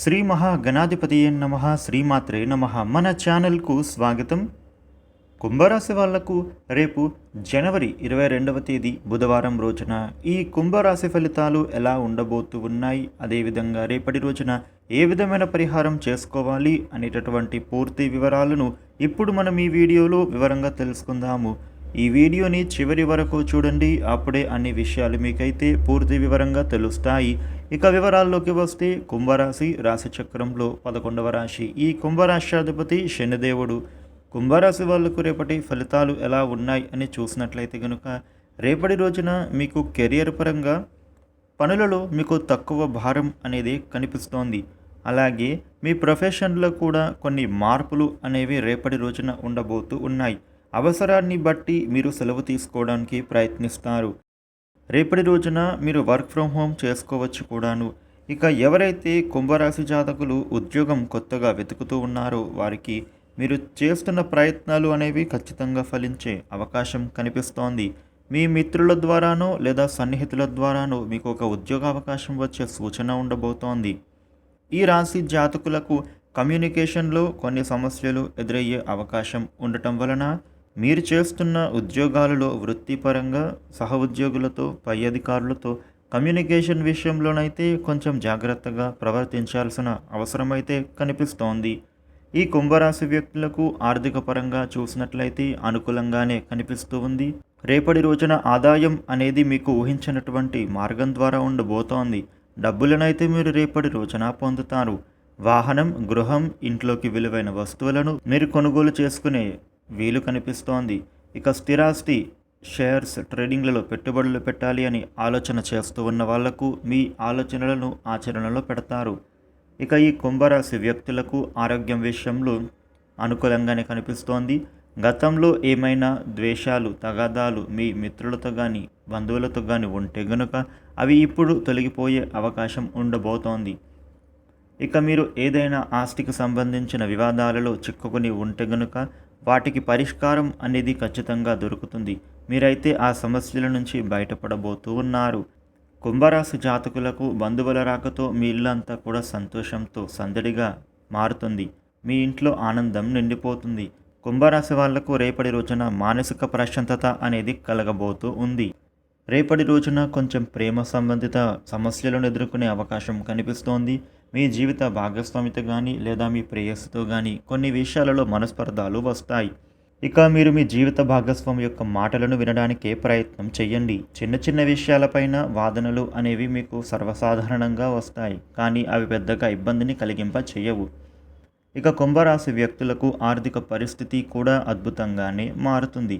శ్రీ మహాగణాధిపతి నమ శ్రీమాత్రే నమ. మన ఛానల్కు స్వాగతం. కుంభరాశి వాళ్ళకు రేపు జనవరి ఇరవై రెండవ తేదీ బుధవారం రోజున ఈ కుంభరాశి ఫలితాలు ఎలా ఉండబోతూ ఉన్నాయి అదేవిధంగా రేపటి రోజున ఏ విధమైన పరిహారం చేసుకోవాలి అనేటటువంటి పూర్తి వివరాలను ఇప్పుడు మనం ఈ వీడియోలో వివరంగా తెలుసుకుందాము. ఈ వీడియోని చివరి వరకు చూడండి. అప్పుడే అన్ని విషయాలు మీకైతే పూర్తి వివరంగా తెలుస్తాయి. ఇక వివరాల్లోకి వస్తే కుంభరాశి రాశిచక్రంలో పదకొండవ రాశి. ఈ కుంభరాశ్యాధిపతి శనిదేవుడు. కుంభరాశి వాళ్ళకు రేపటి ఫలితాలు ఎలా ఉన్నాయి అని చూసినట్లయితే కనుక రేపటి రోజున మీకు కెరియర్ పరంగా పనులలో మీకు తక్కువ భారం అనేది కనిపిస్తోంది. అలాగే మీ ప్రొఫెషన్లో కూడా కొన్ని మార్పులు అనేవి రేపటి రోజున ఉండబోతూ ఉన్నాయి. అవసరాన్ని బట్టి మీరు సెలవు తీసుకోవడానికి ప్రయత్నిస్తారు. రేపటి రోజున మీరు వర్క్ ఫ్రమ్ హోమ్ చేసుకోవచ్చు కూడాను. ఇక ఎవరైతే కుంభరాశి జాతకులు ఉద్యోగం కొత్తగా వెతుకుతూ ఉన్నారో వారికి మీరు చేస్తున్న ప్రయత్నాలు అనేవి ఖచ్చితంగా ఫలించే అవకాశం కనిపిస్తోంది. మీ మిత్రుల ద్వారానో లేదా సన్నిహితుల ద్వారానో మీకు ఒక ఉద్యోగ అవకాశం వచ్చే సూచన ఉండబోతోంది. ఈ రాశి జాతకులకు కమ్యూనికేషన్లో కొన్ని సమస్యలు ఎదురయ్యే అవకాశం ఉండటం వలన మీరు చేస్తున్న ఉద్యోగాలలో వృత్తిపరంగా సహ ఉద్యోగులతో పై అధికారులతో కమ్యూనికేషన్ విషయంలోనైతే కొంచెం జాగ్రత్తగా ప్రవర్తించాల్సిన అవసరమైతే కనిపిస్తోంది. ఈ కుంభరాశి వ్యక్తులకు ఆర్థిక పరంగా చూసినట్లయితే అనుకూలంగానే కనిపిస్తూ ఉంది. రేపటి రోజున ఆదాయం అనేది మీకు ఊహించినటువంటి మార్గం ద్వారా ఉండబోతోంది. డబ్బులనైతే మీరు రేపటి రోజున పొందుతారు. వాహనం గృహం ఇంట్లోకి విలువైన వస్తువులను మీరు కొనుగోలు చేసుకునే వీలు కనిపిస్తోంది. ఇక స్థిరాస్తి షేర్స్ ట్రేడింగ్లలో పెట్టుబడులు పెట్టాలి అని ఆలోచన చేస్తూ ఉన్న వాళ్ళకు మీ ఆలోచనలను ఆచరణలో పెడతారు. ఇక ఈ కుంభరాశి వ్యక్తులకు ఆరోగ్యం విషయంలో అనుకూలంగానే కనిపిస్తోంది. గతంలో ఏమైనా ద్వేషాలు తగాదాలు మీ మిత్రులతో కానీ బంధువులతో కానీ ఉంటే గనుక అవి ఇప్పుడు తొలగిపోయే అవకాశం ఉండబోతోంది. ఇక మీరు ఏదైనా ఆస్తికి సంబంధించిన వివాదాలలో చిక్కుకుని ఉంటే గనుక వాటికి పరిష్కారం అనేది ఖచ్చితంగా దొరుకుతుంది. మీరైతే ఆ సమస్యల నుంచి బయటపడబోతూ ఉన్నారు. కుంభరాశి జాతకులకు బంధువుల రాకతో మీ ఇల్లంతా కూడా సంతోషంతో సందడిగా మారుతుంది. మీ ఇంట్లో ఆనందం నిండిపోతుంది. కుంభరాశి వాళ్ళకు రేపటి రోజున మానసిక ప్రశాంతత అనేది కలగబోతూ ఉంది. రేపటి రోజున కొంచెం ప్రేమ సంబంధిత సమస్యలను ఎదుర్కొనే అవకాశం కనిపిస్తోంది. మీ జీవిత భాగస్వామితో కానీ లేదా మీ ప్రేయస్సుతో కానీ కొన్ని విషయాలలో మనస్పర్ధాలు వస్తాయి. ఇక మీరు మీ జీవిత భాగస్వామి యొక్క మాటలను వినడానికే ప్రయత్నం చేయండి చిన్న చిన్న విషయాలపైన వాదనలు అనేవి మీకు సర్వసాధారణంగా వస్తాయి. కానీ అవి పెద్దగా ఇబ్బందిని కలిగింప చేయవు ఇక కుంభరాశి వ్యక్తులకు ఆర్థిక పరిస్థితి కూడా అద్భుతంగానే మారుతుంది.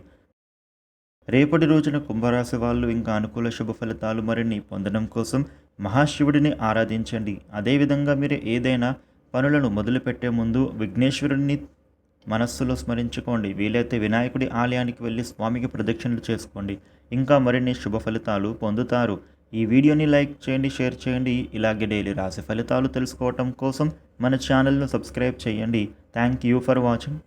రేపటి రోజున కుంభరాశి వాళ్ళు ఇంకా అనుకూల శుభ ఫలితాలు మరిన్ని పొందడం కోసం మహాశివుడిని ఆరాధించండి. అదేవిధంగా మీరు ఏదైనా పనులను మొదలుపెట్టే ముందు విఘ్నేశ్వరుడిని మనస్సులో స్మరించుకోండి. వీలైతే వినాయకుడి ఆలయానికి వెళ్ళి స్వామికి ప్రదక్షిణలు చేసుకోండి. ఇంకా మరిన్ని శుభ ఫలితాలు పొందుతారు. ఈ వీడియోని లైక్ చేయండి షేర్ చేయండి. ఇలాగే డైలీ రాశి ఫలితాలు తెలుసుకోవటం కోసం మన ఛానల్ను సబ్స్క్రైబ్ చేయండి. Thank you for watching.